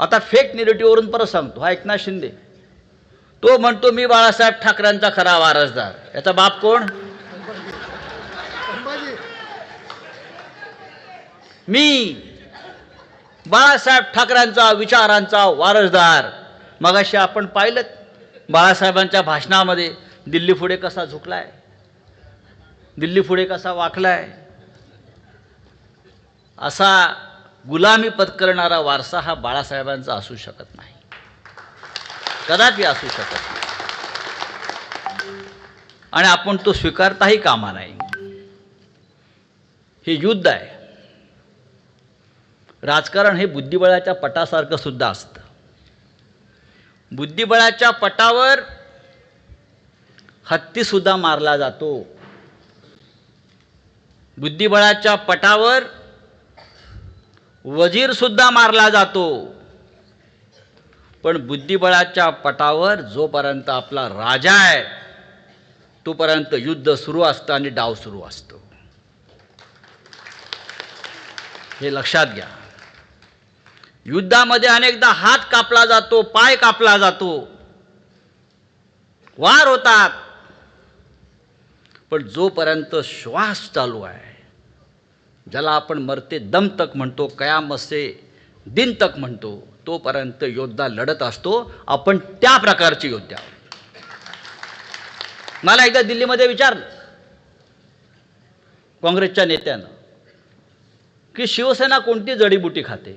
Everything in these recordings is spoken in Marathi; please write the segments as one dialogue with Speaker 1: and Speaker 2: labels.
Speaker 1: आता फेक निगेटिव्हवरून परत सांगतो. हा एकनाथ शिंदे. तो म्हणतो मी बाळासाहेब ठाकरेंचा खरा वारसदार. याचा बाप कोण? मी बाळासाहेब ठाकरेंचा विचारांचा वारसदार. मगाशी आपण पाहिलं बाळासाहेबांच्या भाषणामध्ये दिल्ली पुढे कसा झुकलाय? दिल्ली पुढे कसा वाकलाय? असा गुलामी पत्करणारा वारसा हा बाळासाहेबांचा असू शकत नाही. कदापि असू शकत नाही. आणि आपण तो स्वीकारताही कामा नाही. हे युद्ध आहे. राजकारण हे बुद्धिबळाच्या पटासारखं सुद्धा असतं. बुद्धिबळाच्या पटावर हत्तीसुद्धा मारला जातो. बुद्धिबळाच्या पटावर वजीरसुद्धा मारला जातो. पण बुद्धिबळाच्या पटावर जोपर्यंत आपला राजा आहे तोपर्यंत युद्ध सुरू असतं आणि डाव सुरू असतो. हे लक्षात घ्या. युद्धामध्ये अनेकदा हात कापला जातो पाय कापला जातो. वार होतात. पण जोपर्यंत श्वास चालू आहे ज्याला आपण मरते दम तक म्हणतो कयामत से दिन तक म्हणतो तोपर्यंत योद्धा लढत असतो. आपण त्या प्रकारचे योद्धा. मला एकदा दिल्लीमध्ये विचारलं काँग्रेसच्या नेत्यानं की शिवसेना कोणती जडीबुटी खाते?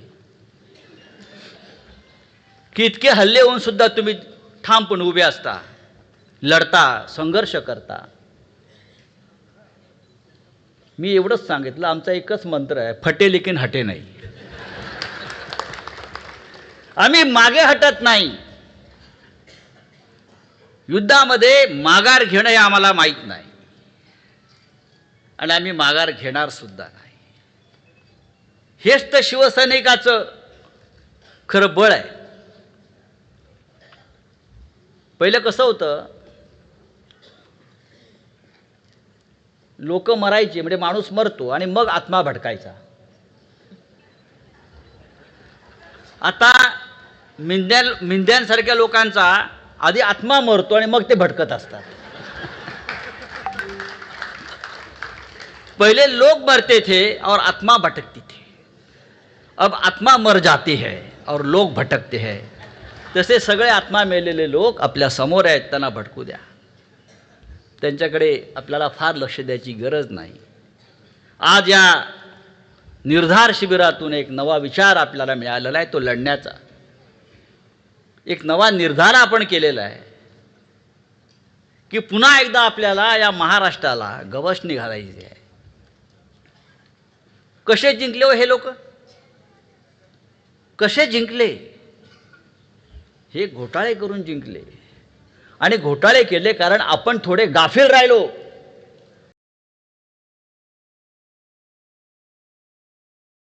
Speaker 1: की इतके हल्ले होऊन सुद्धा तुम्ही ठामपणे उभे असता लढता संघर्ष करता? मी एवढंच सांगितलं आमचा एकच मंत्र आहे फटे लेकिन हटे नाही. आम्ही मागे हटत नाही. युद्धामध्ये माघार घेणं हे आम्हाला माहीत नाही. आणि आम्ही माघार घेणार सुद्धा नाही. हेच तर शिवसैनिकाचं खरं बळ आहे. पहिलं कसं होतं लोक मरायचे म्हणजे माणूस मरतो आणि मग आत्मा भटकायचा आता मिंद्या मिंद्यांसारख्या लोकांचा आधी आत्मा मरतो आणि मग ते भटकत असतात. पहले लोग मरते थे और आत्मा भटकती थी. अब आत्मा मर जाती है और लोग भटकते हैं. तसे सगळे आत्मा मेलेले लोक आपल्यासमोर आहेत त्यांना भटकू द्या. त्यांच्याकडे आपल्याला फार लक्ष द्यायची गरज नाही. आज या निर्धार शिबिरातून एक नवा विचार आपल्याला मिळालेला आहे तो लढण्याचा. एक नवा निर्धार आपण केलेला आहे की पुन्हा एकदा आपल्याला या महाराष्ट्राला गवसणी घालायची आहे. कसे जिंकले हो हे लोक? कसे जिंकले? हे घोटाळे करून जिंकले. आणि घोटाळे केले कारण आपण थोडे गाफील राहिलो.